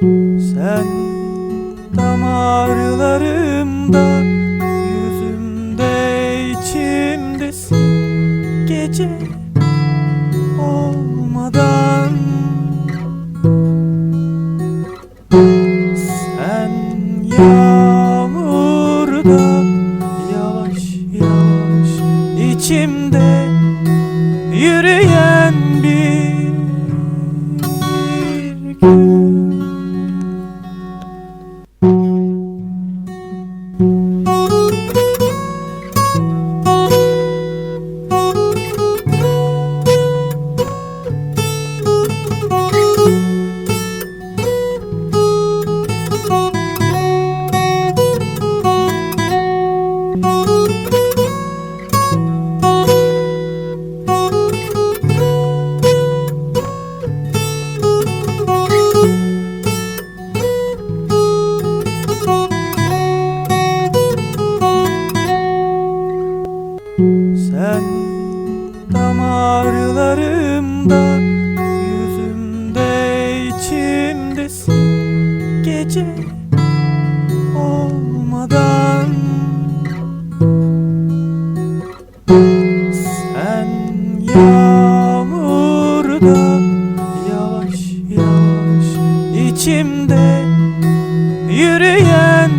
Sen damarlarımda Yüzümde içimdesin. Gece olmadan. Sen yağmurda Yavaş yavaş içimde Yürüyen Sen damarlarımda Yüzümde içimdesin. Gece olmadan. Sen yağmurda Yavaş yavaş içimde Yürüyen